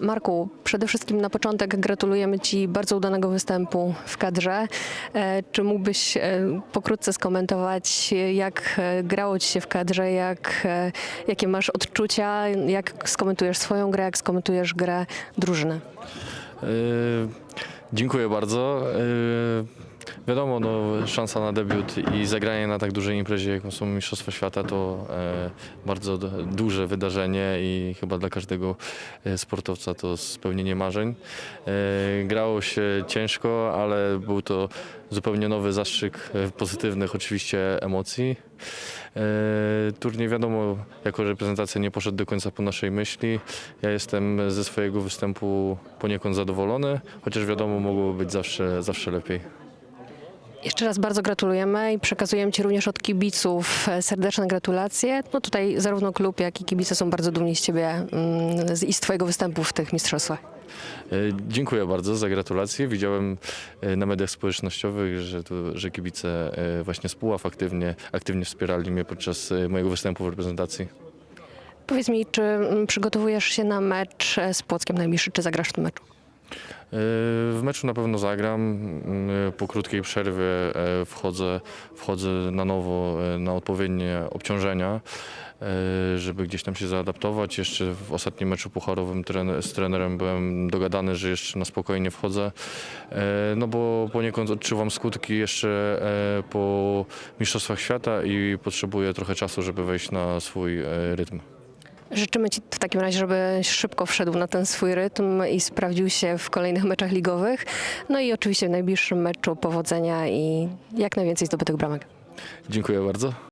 Marku, przede wszystkim na początek gratulujemy Ci bardzo udanego występu w kadrze. E, Czy mógłbyś e, pokrótce skomentować, jak e, grało Ci się w kadrze, jak, jakie masz odczucia, jak skomentujesz swoją grę, jak skomentujesz grę drużyny? Yy, dziękuję bardzo. Yy, wiadomo, no, szansa na debiut i zagranie na tak dużej imprezie, jaką są Mistrzostwa Świata, to e, bardzo duże wydarzenie i chyba dla każdego e, sportowca to spełnienie marzeń. E, grało się ciężko, ale był to zupełnie nowy zastrzyk e, pozytywnych oczywiście emocji. E, Turniej wiadomo, jako reprezentacja nie poszedł do końca po naszej myśli. Ja jestem ze swojego występu poniekąd zadowolony, chociaż wiadomo, mogłoby być zawsze, zawsze lepiej. Jeszcze raz bardzo gratulujemy i przekazujemy Ci również od kibiców e, serdeczne gratulacje. No tutaj zarówno klub, jak i kibice są bardzo dumni z Ciebie mm, i z Twojego występu w tych mistrzostwach. E, Dziękuję bardzo za gratulacje. Widziałem e, na mediach społecznościowych, że, tu, że kibice właśnie z Puław aktywnie, aktywnie wspierali mnie podczas mojego występu w reprezentacji. Powiedz mi, czy mm, przygotowujesz się na mecz z Płockiem najbliższy, czy zagrasz w tym meczu? E, W meczu na pewno zagram. Mm, Po krótkiej przerwie e, wchodzę, wchodzę na nowo na odpowiednie obciążenia, żeby gdzieś tam się zaadaptować. Jeszcze w ostatnim meczu pucharowym z trenerem byłem dogadany, że jeszcze na spokojnie wchodzę, no bo poniekąd odczuwam skutki jeszcze po Mistrzostwach Świata i potrzebuję trochę czasu, żeby wejść na swój rytm. Życzymy Ci w takim razie, żebyś szybko wszedł na ten swój rytm i sprawdził się w kolejnych meczach ligowych. No i oczywiście w najbliższym meczu powodzenia i jak najwięcej zdobytych bramek. Dziękuję bardzo.